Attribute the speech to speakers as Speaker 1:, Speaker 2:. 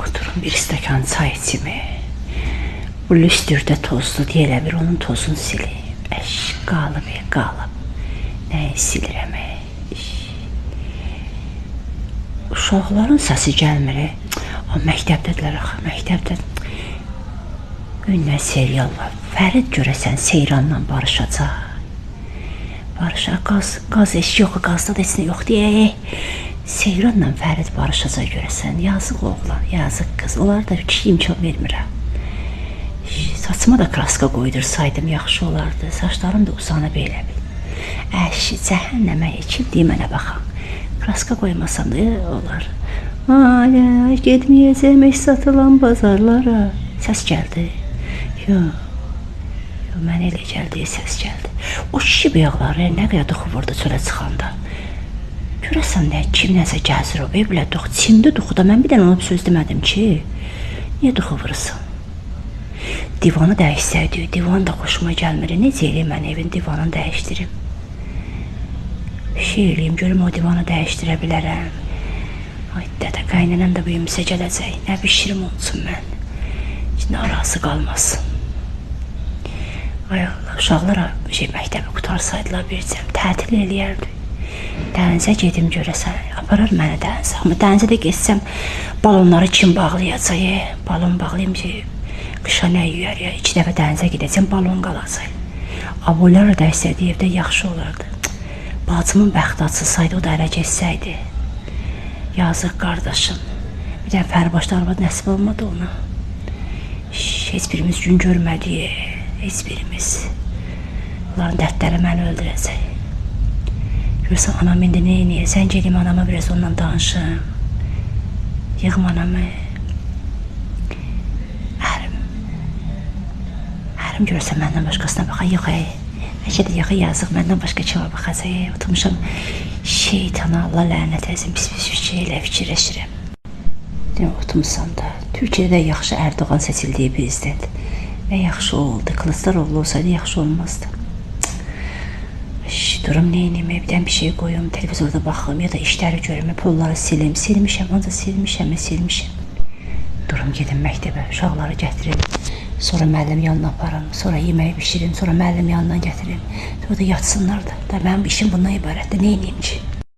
Speaker 1: Oturun bir stəkan çay içimi. Bu lüstürdə tozlu deyə elə bir onun tozunu sileyim. Əş, qalıb, e, qalıb. Nəyi silirəm, e? Uşaqların səsi gəlmir. e. O məktəbdədirlər axı, məktəbdə. Gündən serial var. Fərid görəsən Seyranla barışacaq. Barışa qaz, qaz eşki yox, qazda da heç nə yox deyə. Seyranla Fərid barışacaq görəsən. Yazıq oğlan, yazıq qız. Onlar da kişi imkan vermirəm. Saçıma da kraska qoydursaydım yaxşı olardı. Saçlarım da uzanıb elə bil. Əş, cəhənnəmə ekildi mənə baxan. Kraska qoymasam da olar. Ay, getməyəcəm heç satılan bazarlara. Səs gəldi. Yox. Yox, mənə elə gəldi, səs gəldi. O kişi bıyıqları nə qədər duxuvurdu çölə çıxanda. Görəsən nə kim nəsə gəzir o ev bilə dux, çimdə duxuda mən bir dənə ona bir söz demədim ki. Niyə duxu vurursan? Divanı dəyişsəydi, divan da xoşuma gəlmir. Necə eləyim mən evin divanını dəyişdirim? Şey eləyim, görüm o divanı dəyişdirə bilərəm. Ay dədə qaynanam da böyümsə gələcək. Nə bişirim olsun mən. Heç narazı qalmasın. Ay Allah, uşaqlar şey məktəbi qutarsaydılar bircəm tətil eləyərdi. Dənizə gedim görəsən, aparar məni dənizə. Amma dənizə də getsəm balonları kim bağlayacaq? e? Balon bağlayım ki, qışa nə yeyər ya? İki dəfə dənizə gedəcəm, balon qalacaq. Aboylar da istədiyi evdə yaxşı olardı. Bacımın bəxti açılsaydı, o da ərə getsəydi. Yazıq qardaşım. Bir də fərbaşda arvad nəsib olmadı ona. Şş, heç birimiz gün görmədik. Heç birimiz. Onların dərdləri məni öldürəcək. Görürsən anam indi nə edir? Sən gedim anama biraz onunla danışım. Yığım anamı. Ərim. Ərim görürsən məndən başqasına baxa yox ey. Bəlkə də yaxı yazıq məndən başqa kimə baxacaq. Oturmuşam şeytana Allah lənət etsin pis pis fikirlə fikirləşirəm. Nə oturmuşam da. Türkiyədə yaxşı Erdoğan seçildiyi prezident. Və yaxşı oldu. Kılıçdaroğlu olsaydı yaxşı olmazdı. Şş, durum neynim, evdən bir şey qoyum, televizorda baxım ya da işləri görüm, pulları silim. Silmişəm, ancaq silmişəm, silmişəm. Durum gedim məktəbə, uşaqları gətirim. Sonra müəllim yanına aparım, sonra yemək bişirim, sonra müəllim yanına gətirim. Sonra da yatsınlar da. Da mənim işim bundan ibarətdir. Nə edeyim ki?